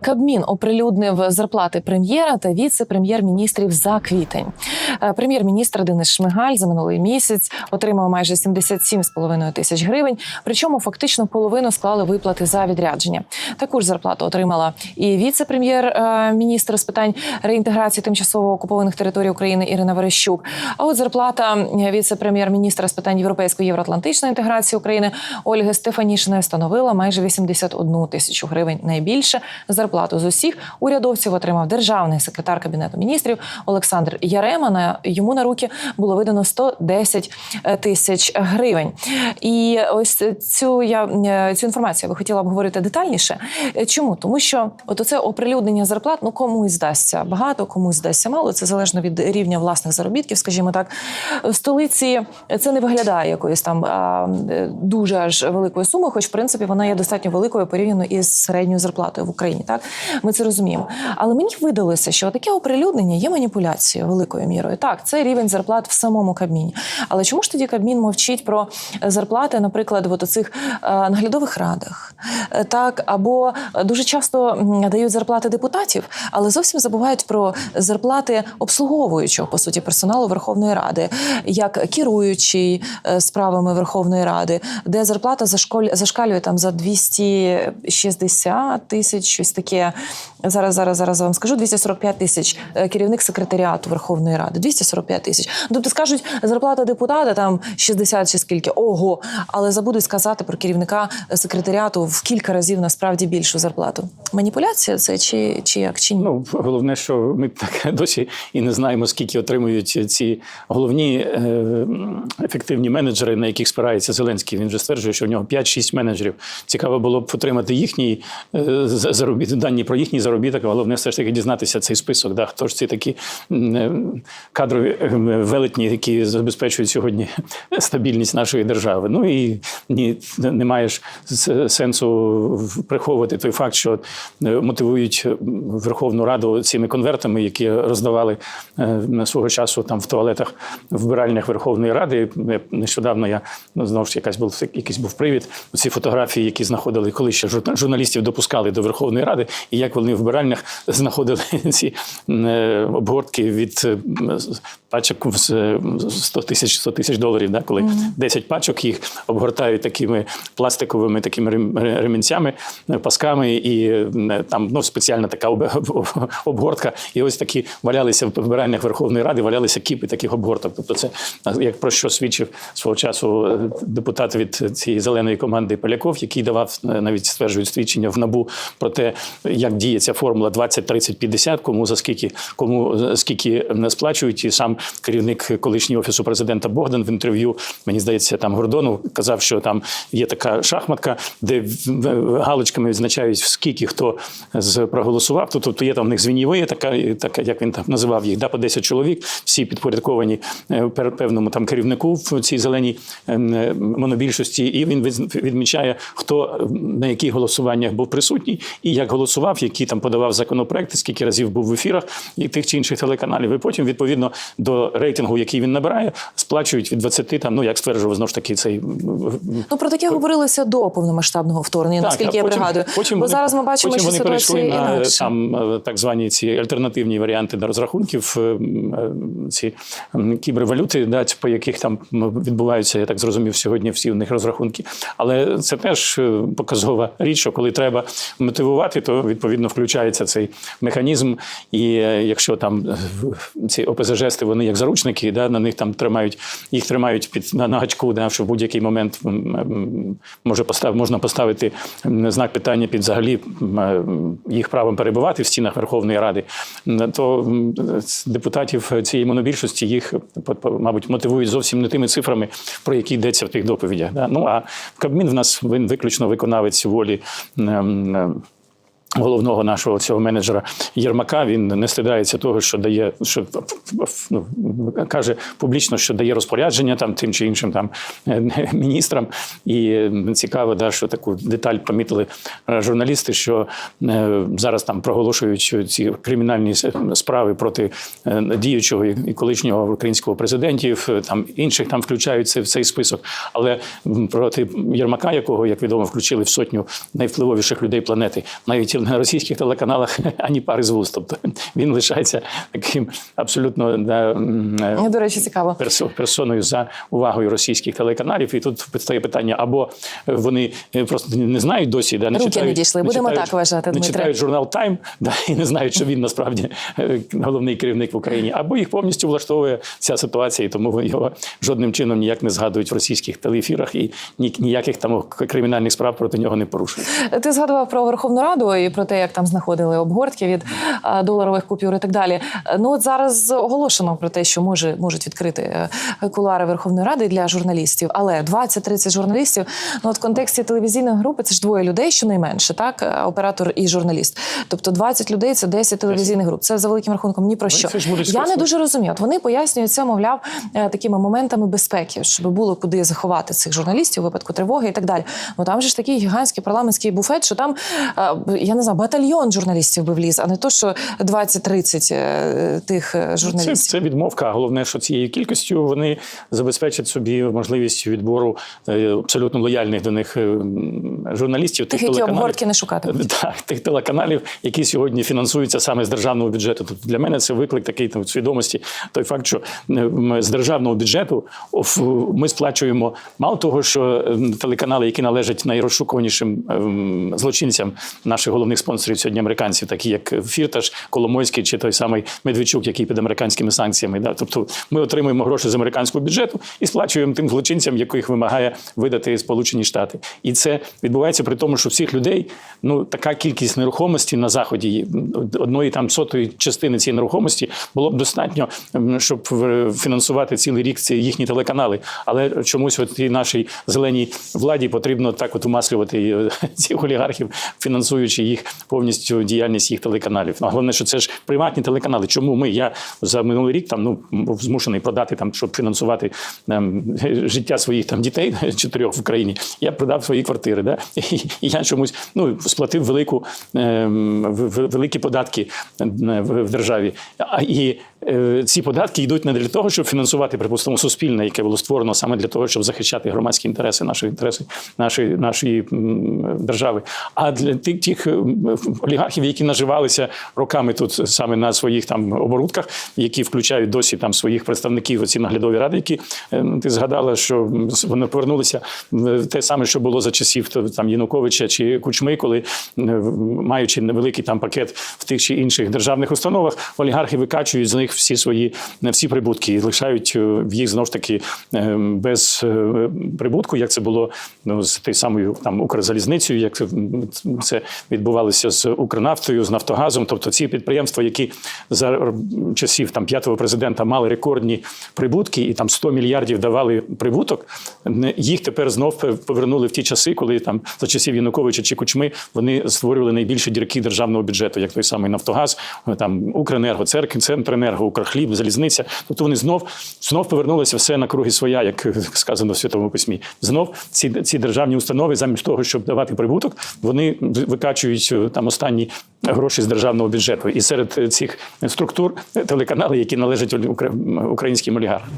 Кабмін оприлюднив зарплати прем'єра та віце-прем'єр-міністрів за квітень. Е, Прем'єр-міністр Денис Шмигаль за минулий місяць отримав майже 77,5 тисяч гривень. Причому фактично половину склали виплати за відрядження. Таку ж зарплату отримала і віце-прем'єр-міністр з питань реінтеграції тимчасово окупованих територій України Ірина Верещук. А от зарплата віце-прем'єр-міністра з питань європейської євроатлантичної інтеграції України Ольги Стефанішиної становила майже 81 тисячу гривень. Найбільше зарплату з усіх урядовців отримав державний секретар кабінету міністрів Олександр Ярема. На йому на руки було видано 110 тисяч гривень. І ось цю я е, цю інформацію я би хотіла обговорити детальніше. Е, Чому? Тому що от оце оприлюднення зарплат ну комусь здасться багато, комусь здасться мало. Це залежно від рівня власних заробітків, скажімо так. В столиці це не виглядає якоюсь там е, дуже аж великою сумою, хоч в принципі вона є достатньо великою порівняно із середньою зарплатою в Україні. Так ми це розуміємо. Але мені видалося, що таке оприлюднення є маніпуляцією великою мірою. Так, це рівень зарплат в самому Кабміні. Але чому ж тоді Кабмін мовчить про зарплати, наприклад, в оцих е, наглядових радах? Так, або дуже часто дають зарплати депутатів, але зовсім забувають про зарплати обслуговуючого по суті персоналу Верховної Ради, як керуючий е, справами Верховної Ради, де зарплата зашкалює там за 260 тисяч, щось таке. Зараз, зараз, зараз вам скажу 245 тисяч е, керівник секретаріату Верховної Ради. 245 тисяч. Тобто скажуть, зарплата депутата там 60 чи скільки. Ого, але забудуть сказати про керівника секретаріату в кілька разів насправді більшу зарплату. Маніпуляція це чи, чи як чи ні? Ну, головне, що ми так досі і не знаємо, скільки отримують ці головні е, ефективні менеджери, на яких спирається Зеленський. Він вже стверджує, що в нього 5-6 менеджерів. Цікаво було б отримати їхній е, заробіт, дані про їхній заробіток. Головне, все ж таки дізнатися цей список. Да, хто ж ці такі е, кадрові велетні, які забезпечують сьогодні стабільність нашої держави. Ну і ні, немає ж сенсу приховувати той факт, що е, мотивують Верховну Раду цими конвертами, які роздавали е, свого часу там в туалетах вбиральнях Верховної Ради. Е, Нещодавно я ну, знову ж якась був якийсь був привід. Ці фотографії, які знаходили, коли ще журна- журналістів допускали до Верховної Ради, і як вони в вбиральнях знаходили ці е, обгортки від е, пачок з е, 100 тисяч 100 тисяч доларів, да, коли 10 пачок їх обгортають такими пластиковими такими рем- ремінцями, е, пасками, і е, там ну, спеціальна така об- об- обгортка. І ось такі валялися в вбиральнях Верховної Ради, валялися кіпи таких обгорток. Тобто, це як про що свідчив свого часу е, депутат від цієї зеленої команди Поляков, який давав е, навіть стверджують свідчення в набу про те, як діє ця формула 20, 30, 50, кому за скільки, кому скільки сплачують. І сам керівник колишнього офісу президента Богдан в інтерв'ю, мені здається, там Гордону казав, що там є така шахматка, де в- в- галочками відзначають скільки хто з проголосував. Тобто є там в них звінєві, така, така, як він там називав їх, да, по 10 чоловік, всі підпорядковані е, певному там керівнику в цій зеленій е, монобільшості, і він від- відмічає, хто е, на яких голосуваннях був присутній, і як голосував, які там подавав законопроекти, скільки разів був в ефірах і тих чи інших телеканалів. І потім, відповідно до рейтингу, який він набирає, сплачують від 20, там, ну як стверджував знову ж таки цей Ну про таке говорилося до повномасштабного вторгнення, наскільки я потім- пригадую. Потім Бо вони- зараз ми бачимо, потім що вони перейшли ситуація на там е, так звані ці альтернативні варіанти на розрахунків, е, е, ці кібервалюти, да, по яких там відбуваються, я так зрозумів, сьогодні всі в них розрахунки. Але це теж показова річ, що коли треба мотивувати, то відповідно включається цей механізм. І якщо там ці ОПЗЖ-сти, вони як заручники, да, на них там тримають, їх тримають під на, на гачку, да, що в будь-який момент може постав, можна поставити знак питання під взагалі е, їх правом перебувати в стінах Верховної Ради, то депутатів цієї монобільшості їх, мабуть, мотивують зовсім не тими цифрами, про які йдеться в тих доповідях. Ну а Кабмін в нас він виключно виконавець волі. Головного нашого цього менеджера Єрмака він не стидається того, що дає, що ну, каже публічно, що дає розпорядження там тим чи іншим там міністрам. І цікаво, да, що таку деталь помітили е, журналісти, що е, зараз там проголошують ці кримінальні справи проти е, діючого і колишнього українського президентів, там інших там включаються в цей список. Але проти Єрмака, якого як відомо включили в сотню найвпливовіших людей планети, навіть на російських телеканалах ані пари з вуст. Тобто він лишається таким абсолютно да, е, До речі, цікаво. персо- персоною за увагою російських телеканалів. І тут постає питання: або вони е, просто не знають досі, да, не Руки читають, не дійшли. Будемо читають- так вважати, не Дмитре. читають журнал Тайм, да, і не знають, що він насправді е, головний керівник в Україні, або їх повністю влаштовує ця ситуація, і тому його жодним чином ніяк не згадують в російських телеефірах і ні- ніяких там кримінальних справ проти нього не порушують. Ти згадував про Верховну Раду і про те, як там знаходили обгортки від доларових купюр і так далі. Ну от зараз оголошено про те, що може можуть відкрити е, кулуари Верховної Ради для журналістів. Але 20-30 журналістів. Ну от в контексті телевізійної групи це ж двоє людей, щонайменше, так Е, оператор і журналіст. Тобто 20 людей це 10 телевізійних груп. Це за великим рахунком ні про що. Я не дуже розумію. От вони пояснюють це, мовляв, е, такими моментами безпеки, щоб було куди заховати цих журналістів у випадку тривоги і так далі. Ну там же ж такий гігантський парламентський буфет, що там е, я не знаю, батальйон журналістів би вліз, а не то, що 20-30 е, тих е, Це, журналістів. це відмовка. Головне, що цією кількістю вони забезпечать собі можливість відбору е, абсолютно лояльних до них журналістів. Тих, які обгортки не шукатимуть. Так, тих телеканалів, які сьогодні фінансуються саме з державного бюджету. Тобто для мене це виклик такий там свідомості. Той факт, що ми з державного бюджету ми сплачуємо мало того, що телеканали, які належать найрозшукуванішим злочинцям наших головних спонсорів сьогодні американців, такі як Фірташ, Коломойський чи той самий Медведчук, який під американськими санкціями. Да? Тобто ми отримуємо гроші з американського бюджету і сплачуємо тим злочинцям, яких вимагає видати Сполучені Штати. І це відбувається при тому, що всіх людей ну така кількість нерухомості на заході одної там сотої частини цієї нерухомості було б достатньо, щоб е, фінансувати цілий рік ці їхні телеканали. Але чомусь от і нашій зеленій владі потрібно так от умаслювати е, цих олігархів, фінансуючи їх повністю діяльність їх телеканалів. Ну, а головне, що це ж приватні телеканали. Чому ми? Я за минулий рік там ну змушений продати там, щоб фінансувати там, життя своїх там дітей чотирьох в Україні. Я продав свої квартири. Да? І, я чомусь ну сплатив велику ем, великі податки е, в, державі. А і ці податки йдуть не для того, щоб фінансувати, припустимо, суспільне, яке було створено саме для того, щоб захищати громадські інтереси, наші інтереси нашої, нашої держави, а для тих, тих олігархів, які наживалися роками тут саме на своїх там оборудках, які включають досі там своїх представників оці наглядові ради, які е, ти згадала, що вони повернулися в те саме, що було за часів там Януковича чи Кучми, коли е, маючи невеликий там пакет в тих чи інших державних установах, олігархи викачують з них всі свої всі прибутки і лишають е, їх знову ж таки е, без е, прибутку, як це було ну, з тією самою там Укрзалізницею, як це, відбувалося з Укрнафтою, з Нафтогазом. Тобто ці підприємства, які за часів там п'ятого президента мали рекордні прибутки і там 100 мільярдів давали прибуток, їх тепер знов повернули в ті часи, коли там за часів Януковича чи Кучми вони створювали найбільші дірки державного бюджету, як той самий Нафтогаз, там Укренерго, Церкін, Центренерго, Укрхліб, Залізниця. Тобто вони знов знов повернулося все на круги своя, як сказано в святому письмі. Знов ці, ці державні установи, замість того, щоб давати прибуток, вони викачують е, там останні гроші з державного бюджету. І серед цих структур телеканали, які належать українським олігархам.